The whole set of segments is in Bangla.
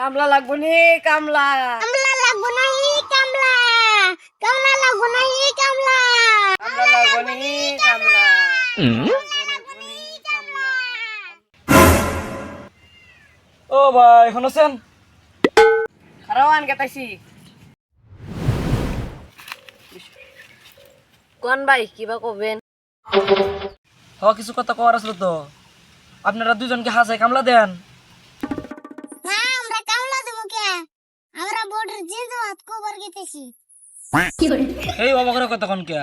কামলা লাগবো নি কামলা। কামলা লাগবো না হি কামলা। কামলা লাগবো না হি কামলা। কামলা লাগবো নি কামলা। ও ভাই কেতাইছি কোন ভাই কিবা কবেন? হ কিছু কথা কওয়ার আসলো তো। আপনারা দুজনকে হাসাই কামলা দেন। আমরা বোর্ডের জিন্স গেতেছি এই বাবা করে কোন কে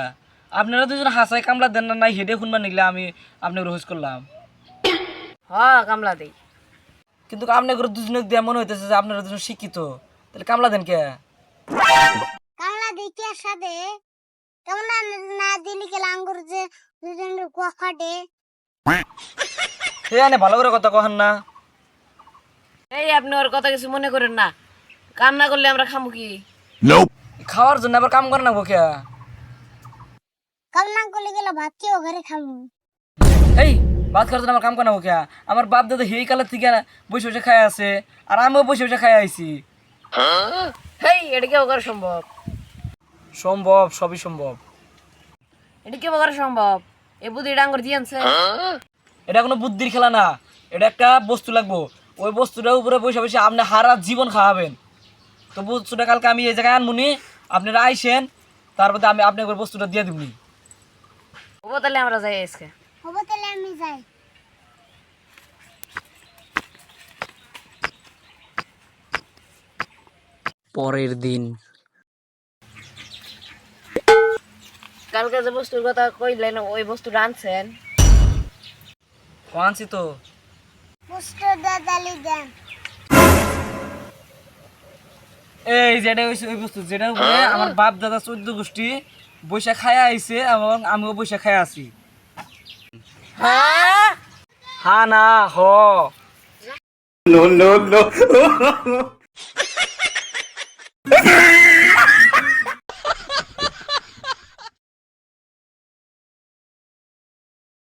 আপনারা দুজন হাসাই কামলা দেন না নাই হেডে শুনবা নিগলে আমি আপনাকে রোজ করলাম হ কামলা দেই কিন্তু আপনার দুজনে দিয়ে মনে হইতেছে যে আপনারা দুজন শিক্ষিত তাহলে কামলা দেন কে কামলা দেখি আর সাথে কামলা না দিলে গেলে আঙ্গুর যে দুজনের ফাটে এই আনে ভালো করে কথা কহেন না এই আপনি ওর কথা কিছু মনে করেন না কাম না করলে আমরা খামু কি? খাওয়ার জন্য আবার কাম করে না কে? কামলা করলে গেলে ভাত কেউ ঘরে খাব এই ভাত খাওয়ার জন্য আমার কাম করে না কে? আমার বাপ দাদা হেই কালের থেকে বসে বসে খাই আছে আর আমিও বসে বসে খাই আইছি। হেই এটা কেউ করা সম্ভব? সম্ভব সবই সম্ভব। এটা কেউ করা সম্ভব? এ বুদ্ধি ডাঙ্গর দিয়ে আনছে। এটা কোনো বুদ্ধির খেলা না এটা একটা বস্তু লাগবো। ওই বস্তুটার উপরে বসে বসে আপনি হারা জীবন খাওয়াবেন। তো বস্তুটা কালকে আমি এই জায়গায় আনমুনি আপনারা আইসেন তারপরে আমি আপনাকে বস্তুটা দিয়ে দিবনি ও তাহলে আমরা যাই আজকে। হব তাহলে আমি যাই। পরের দিন। কালকে যে বস্তুর কথা কইলেন ওই বস্তুটা আনছেন। আনছি তো। পুষ্ট দাদালি দেন। এই যেটা হয়েছে ওই বস্তু যেটা উপরে আমার বাপ দাদা চোদ্দ গোষ্ঠী বৈশা খায় আইছে এবং আমিও বৈশা খায় আছি। হ্যাঁ? হা না হ। no, no, no.